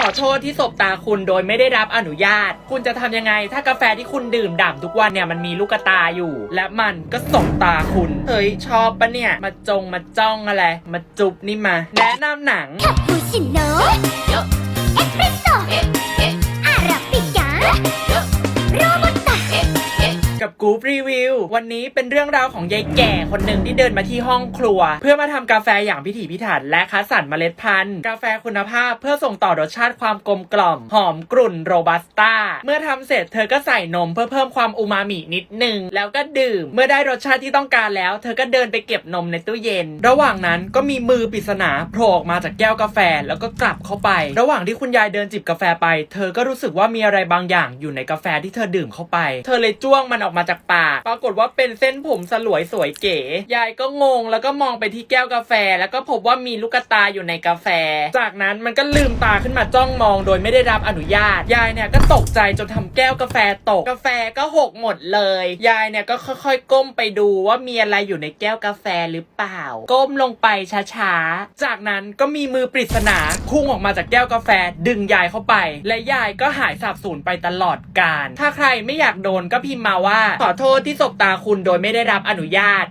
ขอโทษที่สบตาคุณโดยไม่ได้รับอนุญาต คุณจะทำยังไง ถ้ากาแฟที่คุณดื่มด่ำทุกวันเนี่ยมันมีลูกตาอยู่ และมันก็สบตาคุณเฮ้ยชอบปะเนี่ย มาจงมาจ้องอะไร มาจุบนี่มา แนะนำหนังคาปูชิโนเอสเปรสโกับกรุ๊ปรีวิว วันนี้เป็นเรื่องราวของยายแก่คนหนึ่งที่เดินมาที่ห้องครัว เพื่อมาทำกาแฟอย่างพิถีพิถันและคัดสรรเมล็ดพันธุ์ กาแฟคุณภาพเพื่อส่งต่อรสชาติความกลมกล่อม หอมกรุ่นโรบัสต้า เมื่อทำเสร็จเธอก็ใส่นมเพื่อเพิ่มความอูมามินิดนึง แล้วก็ดื่ม เมื่อได้รสชาติที่ต้องการแล้ว เธอก็เดินไปเก็บนมในตู้เย็น ระหว่างนั้นก็มีมือปริศนาโผล่ออกมาจากแก้วกาแฟแล้วก็กลับเข้าไป ระหว่างที่คุณยายเดินจิบกาแฟไป เธอก็รู้สึกว่ามีอะไรบางอย่างอยู่ในกาแฟที่เธอดื่มเข้าไป เธอเลยจ้วงมันออกมาจากปาก ปรากฏว่าเป็นเส้นผมสลวยสวยเก๋ ยายก็งงแล้วก็มองไปที่แก้วกาแฟ แล้วก็พบว่ามีลูกตาอยู่ในกาแฟ จากนั้นมันก็ลืมตาขึ้นมาจ้องมองโดยไม่ได้รับอนุญาต ยายเนี่ยก็ตกใจจนทำแก้วกาแฟตก กาแฟก็หกหมดเลย ยายเนี่ยก็ค่อยๆ ก้มไปดูว่ามีอะไรอยู่ในแก้วกาแฟหรือเปล่า ก้มลงไปช้าๆ จากนั้นก็มีมือปริศนาพุ่งออกมาจากแก้วกาแฟดึงยายเข้าไป และยายก็หายสาบสูญไปตลอดกาล ถ้าใครไม่อยากโดนก็พิมพ์มาว่าขอโทษที่สบตาคุณโดยไม่ได้รับอนุญาต